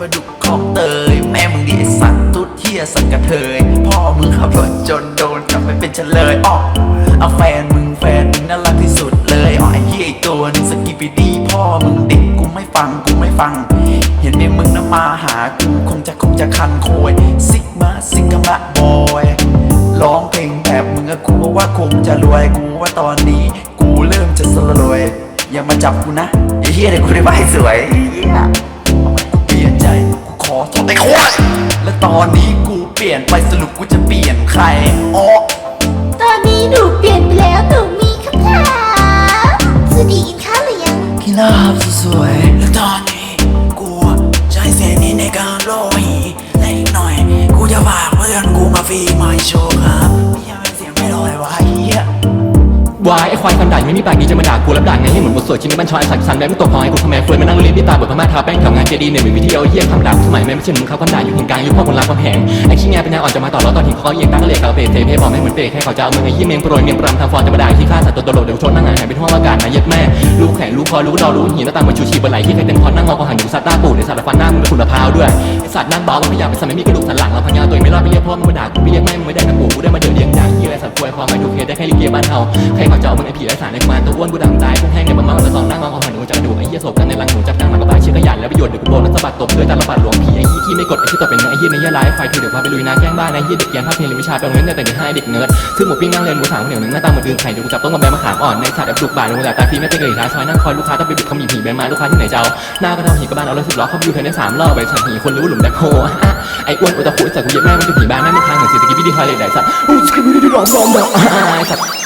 ปลาดุกคลองเตย แม่มึงดิไอสัตว์ตุ๊ดเฮียสักกระเทย พ่อมึงขับรถจนโดนจับไปเป็นเฉลยอ้อเอาแฟนมึงแฟนมึงน่ารักที่สุดเลยอ้อไอ้เฮียอีกตัวนึงสกิปปีดีพ่อมึงเด็กกูไม่ฟังกูไม่ฟัง เห็นในมึงน่ะมาหากูคงจะคงจะคันโคยซิกมาซิกมาบอยร้องเพลงแบบมึงอะกูว่าคงจะรวยกูว่าตอนนี้กูเริ่มจะสลรวยอย่ามาจับกูนะไอ้เฮียเดี๋ยวกูได้ใบสวยเฮีย ใจกูขอโทษไอ้โคตรและตอนนี้กูเปลี่ยนไปสรุปกูจะเปลี่ยนใครอ๋อตอนนี้หนูเปลี่ยนไปแล้วหนูมีคำถามสวัสดีกินข้าวหรือยังพี่ลาบสวยๆและตอนนี้กูใช้เสียงนี้ในการโลหีและอีกหน่อย กูจะฝากเพื่อนกูมาฟรีไมค์โชว์ครั วายไอควายฟันด่างไม่มีปากดีจะมาด่ากูรับด่างไงให้เหมือนบทสวดชิ้นนี้มันชอสักสันแม่ไม่ตกพองไอกูทำไมเฟิร์นมานั่งเรียนที่ตาบทพม่าทาแป้งทำงานเจดีเนี่ยมีวิธีเอาเยี่ยมคำด่าสมัยแม่ไม่ใช่มึงเขาคำด่าอยู่ถึงกลางยุคพ่อคนรักความแหงไอ้ขี้แงเป็นแนวอ่อนจะมาต่อแล้วตอนทิ้งเขาเอียงตั้งเลยเกาเปรตเทเพบอกไม่เหมือนเปรตแค่เขาจะเอามึงไอ้ยี่เมงโปรยเมียงปรำทำฟอนจะมาด่าขี้ข้าสัตว์ตัวตลกเดี๋ยวชนนั่งหายเป็นห้องอากาศนะเย็ดแม่ลูกแขนลูกคอลูกดอลูกหินแล้วตาเหมมาชูชีบไหลที่ใครเต็มคอนั่งงอก็หันอยู่สัตว์ตาปูดในสัตว์ฟันหน้ามึงเป็นขุนมะพด้วยไอ้สัตว์นั่งเบ้ามันพยายามเป็นสมัยมีกระดูกสันหลังแล้วพังยาตัวเอง ค่ลิเกบ้านเฮาใครเขาจะเอามึงไอ้ผีไอ้สารในกุมารตัวอ้วนกูดำตายพวกแห้งในบ้านมาแล้วสองนั่งงอหันหนูจับดูกไอ้เหี้ยศพกันในรังหนูจับนั่งมากระบาเชื่อขยันแล้วประโยชน์เดี๋ยวกูโดนแล้วสะบัดตบด้วยตาละบาดหลวงผีไอ้ยี่ที่ไม่กดไอ้ที่ต่อเป็นไอ้เหี้ยในเหี้ยร้ายไฟถือเดี๋ยวพาไปลุยนาแกล้งบ้านไอ้เหี้ยเด็กเกียนภาพเพลงวิชาเป็นเว้นแต่เด็กให้เด็กเนิร์ดซึ่งหมูปิ้งนั่งเรียนหมูสามเหนียวหนึ่งหน้าตาเหมือนดืนไข่เดี๋ยวกูจับต้นกับแบมะขามอ่อนในสัตว์แบบดุกบาดลงจากตาฟีไม่เป็นเลยท้าซอยนั่งคอยลูกค้าต้องไปบิดขมีผีแบมมาลูกค้าที่ไหนเจ้าหน้าก็ทำหีกระบาลเอาเลยสิบล้อเข้าไปอยู่ภายในสามรอบไปสัตว์หีคนรู้หลุมแบคโฮไอ้อ้วนอุตะคุสัตว์กูเย็บแม่มันเป็นผีบ้านแม่ไม่ทางเหมือนสีสกิปปี้ดีทอยเลยไดสัตว์อู้สกิปปี้ดีดอมดอมดอมไอ้สัตว์